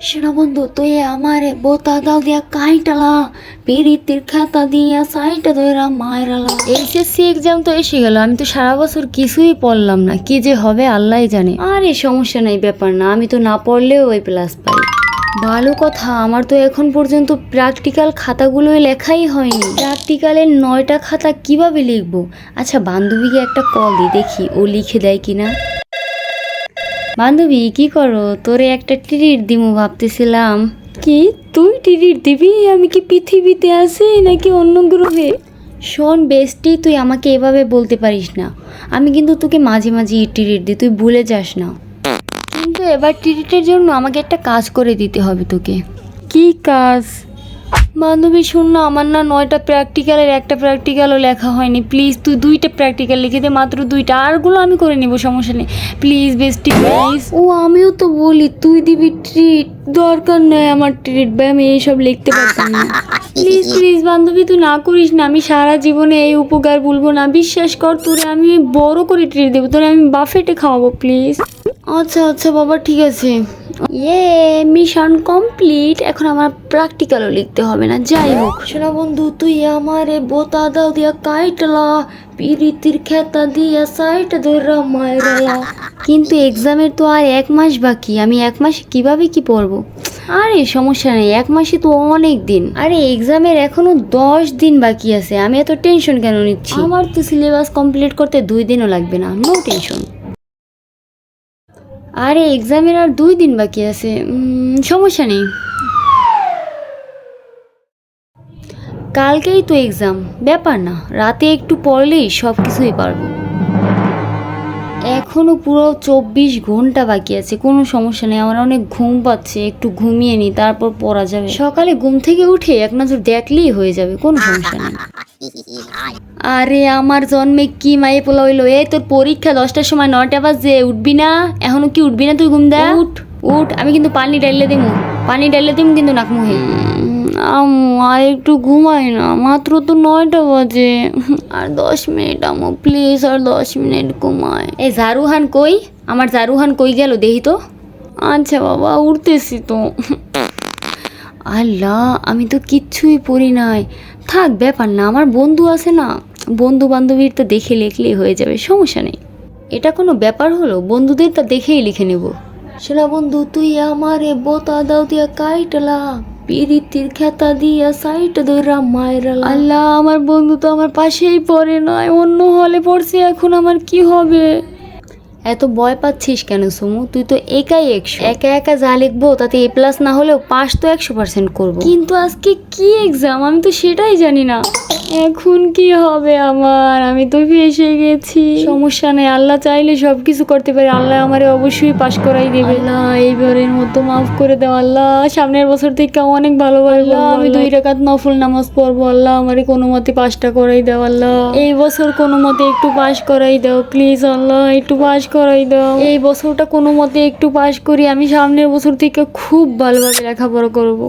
শোনা বন্ধু তুই আমারে বোতা দাও দিয়া কাইটালা। পিরিতির খাতা দিয়া সাইটা ধরা মায়েরালা এইচএসসি এক্সাম তো এসে গেল আমি তো সারা বছর কিছুই পড়লাম না কি যে হবে আল্লাহ জানে। আরে সমস্যা নাই ব্যাপার না আমি তো না পড়লেও ওই প্লাস পাই। ভালো কথা আমার তো এখন পর্যন্ত প্র্যাকটিক্যাল খাতাগুলোই লেখাই হয়নি। প্র্যাকটিক্যালের নয়টা খাতা কীভাবে লিখব? আচ্ছা বান্ধবীকে একটা কল দিই দেখি ও লিখে দেয় কিনা। বান্ধবী কি করো? তোরে একটা টিরিট দিমু ভাবতেছিলাম। কি? তুই টিরিট দিবি? আমি কি পৃথিবীতে আছি নাকি অন্য গ্রহে? শোন বেস্টি তুই আমাকে এভাবে বলতে পারিস না। আমি কিন্তু তোকে মাঝে মাঝে টিরিট দিই তুই ভুলে যাস না। কিন্তু এবার টিরিটের জন্য আমাকে একটা কাজ করে দিতে হবে তোকে। কি কাজ? বান্ধবী শোন না আমার না নয়টা প্র্যাকটিক্যালের একটা প্র্যাকটিক্যালও লেখা হয়নি। প্লিজ তুই দুইটা প্র্যাকটিক্যাল লিখে দে মাত্র দুইটা। আরগুলো আমি করে নেব সমস্যা নেই। প্লিজ বেস্টি প্লিজ ও আমিও তো বলি তুই দিবি ট্রিট দরকার নয় আমার ট্রিট ভাই আমি এইসব লিখতে পারতাম না। প্লিজ প্লিজ বান্ধবী তুই না করিস না আমি সারা জীবনে এই উপকার বলব না। বিশ্বাস কর তোরে আমি বড় করে ট্রিট দেবো তোরে আমি বাফেটে খাওয়াবো প্লিজ আচ্ছা আচ্ছা বাবা ঠিক আছে। ইয়ে মিশন কমপ্লিট এখন আমার প্র্যাকটিক্যালও লিখতে হবে না যাই হোক। শোনা বন্ধু তুই আমারে বোতা দাও দিয়া কাইটলা পিরিতির খেতা দিয়া সাইট ধরা মায়েরালা কিন্তু এক্সামের তো আর এক মাস বাকি আমি এক মাসে কীভাবে কি পড়ব? আরে সমস্যা নেই এক মাসে তো অনেক দিন। আরে এক্সামের এখনও দশ দিন বাকি আছে আমি এত টেনশন কেন নিচ্ছি? আমার তো সিলেবাস কমপ্লিট করতে দুই দিনও লাগবে না নো টেনশন আরে এক্সামের আর দুই দিন বাকি আছে। সমস্যা নেই। কালকেই তো এক্সাম ব্যাপার না, রাতে একটু পড়লেই সব কিছুই পারব। এখনও পুরো চব্বিশ ঘণ্টা বাকি আছে কোনো সমস্যা নেই আমার অনেক ঘুম পাচ্ছে একটু ঘুমিয়ে নি তারপর পড়া যাবে। সকালে ঘুম থেকে উঠে এক নজর দেখলেই হয়ে যাবে কোনো সমস্যা নেই। আরে আমার জন্মে কি মায়ে পোলা হইল এই তোর পরীক্ষা দশটার সময় নটা বাজে উঠবি না? এখনও কি উঠবি না তুই ঘুম দে উঠ। উঠ আমি কিন্তু পানি ডাইলে দিমু পানি ডাইলে দিমু কিন্তু নাক মুহে। আমু আর একটু ঘুমাই না। মাত্র তো নয়টা বাজে। আর দশ মিনিট আমু প্লিজ আর দশ মিনিট ঘুমাই। এই জারুহান কই? আমার জারুহান কই গেল দেখি তো? আচ্ছা বাবা উঠতেছি তো। আল্লাহ আমি তো কিচ্ছুই পড়ি নাই। থাক ব্যাপার না আমার বন্ধু আছে না। বন্ধু বান্ধবীর তো দেখে লিখলেই হয়ে যাবে সমস্যা নেই। এটা কোনো ব্যাপার হলো? বন্ধুদের তা দেখেই লিখে নেব। শোনা বন্ধু তুই আমারে বোতা দাও দিয়া কাইটলা। পিরিতির খেতা দিয়া সাইট ধরা মায়েরা আল্লাহ আমার বন্ধু তো আমার পাশেই পড়ে নয় অন্য হলে পড়ছে এখন আমার কি হবে? এত ভয় পাচ্ছিস কেন সুমু? তুই তো একাই একশো। একা একা যা লিখব তাতে এ প্লাস না হলেও পাস তো একশো পার্সেন্ট করব। কিন্তু আজকে কি এক্সাম আমি তো সেটাই জানি না। এখন কি হবে আমার আমি তো ফেসে গেছি সমস্যা নেই আল্লাহ চাইলে সব কিছু করতে পারে আল্লাহ আমারে অবশ্যই পাশ করাই দেবে আল্লাহ এইবারের মতো মাফ করে দাও আল্লাহ সামনের বছর থেকে অনেক ভালোভাবে আল্লাহ আমি দুই রাকাত নফল নামাজ পড়ব আল্লাহ আমারে কোনো মতে পাশটা করাই দাও আল্লাহ এই বছর কোনো মতে একটু পাশ করাই দাও প্লিজ আল্লাহ একটু পাশ করাই দাও এই বছরটা কোনো মতে একটু পাশ করি আমি সামনের বছর থেকে খুব ভালোভাবে লেখাপড়া করব